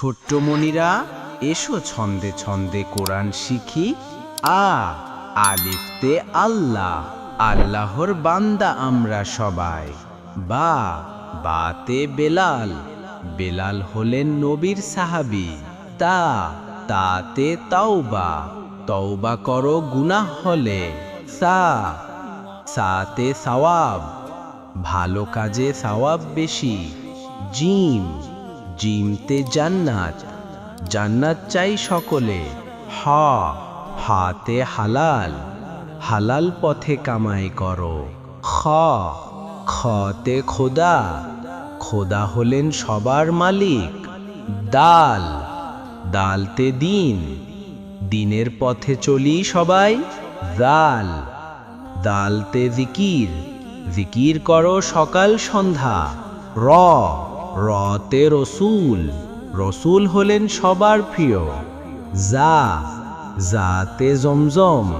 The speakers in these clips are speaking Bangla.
ছোট্ট মনিরা এসো ছন্দে ছন্দে কোরআন শিখি। আ আলিফতে আল্লাহ, আল্লাহর বান্দা আমরা সবাই। বা বাতে বেলাল বেলাল হলেন নবীর সাহাবি। তা তাতে তাওবা, তওবা করো গুনাহ হলে। সা সাতে সওয়াব, ভালো কাজে সওয়াব বেশি। জিম জিমতে জান্নাত। জান্নাত চাই সকলে। হ, হাতে হালাল। হালাল পথে কামাই করো। খ, খতে খোদা। খোদা হলেন সবার মালিক। দাল দালতে দিন। দিনের পথে চলি সবাই। দাল দালতে জিকির। জিকির করো সকাল সন্ধ্যা। র রতে রসুল। রসুল হলেন সবার প্রিয়। যা, যাতে জমজম।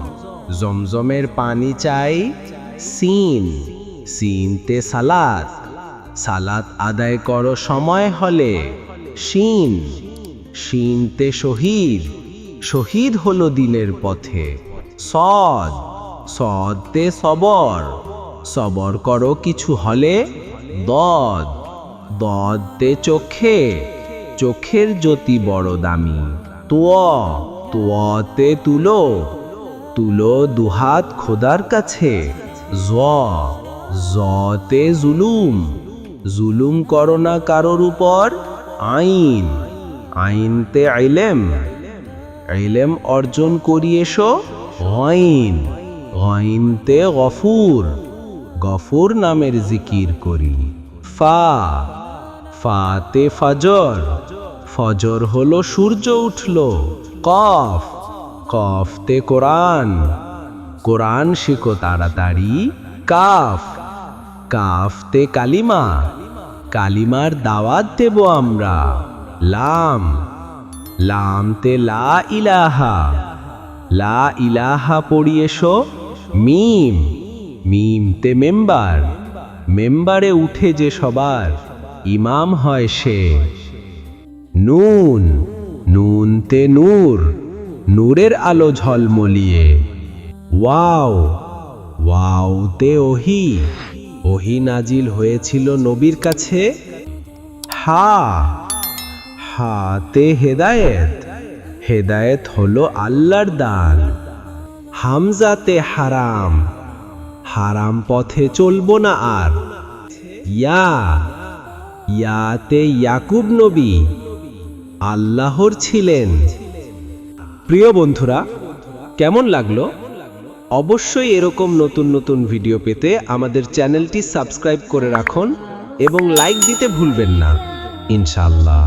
জমজমের পানি চাই সিন। সিনতে সালাত। সালাত আদায় করো সময় হলে শিন। শিনতে শহীদ। শহীদ হলো দিনের পথে। সদ, সদতে সবর। সবর করো কিছু হলে দদ। দদতে চোখে, চোখের জ্যোতি বড় দামি। তোয়া, তোয়াতে তুলো তুলো দুহাত খোদার কাছে। জ জতে জুলুম জুলুম করো না কারোর উপর আইন। আইনতে আইলেম ইলেম অর্জন করি এসো গইন গইনতে গফুর গফুর নামের জিকির করি। ফা ফাতে ফজর। ফজর হলো সূর্য উঠল। কফ। কফতে কোরআন। কোরআন শিখো তাড়াতাড়ি। কাফ। কাফতে কালিমা। কালিমার দাওয়াত দেব আমরা। লাম। লামতে লা ইলাহা। লা ইলাহা পড়ি এসো। মিম। মিমতে মেম্বার। মেম্বারে উঠে যে সবার। ইমাম হয় সে। নুন নুন তে নূর, নূরের আলো ঝলমলিয়ে। ওয়াও ওয়াও তে ওহি ওহি নাজিল হয়েছিল নবীর কাছে। হা, হাতে হেদায়েত হেদায়েত হলো আল্লাহর দান। হামজাতে হারাম হারাম পথে চলবো না আর। ইয়া ইয়াতে ইয়াকুব নবী আল্লাহর ছিলেন। প্রিয় বন্ধুরা, কেমন লাগল? অবশ্যই এরকম নতুন নতুন ভিডিও পেতে আমাদের চ্যানেলটি সাবস্ক্রাইব করে রাখুন এবং লাইক দিতে ভুলবেন না। ইনশাল্লাহ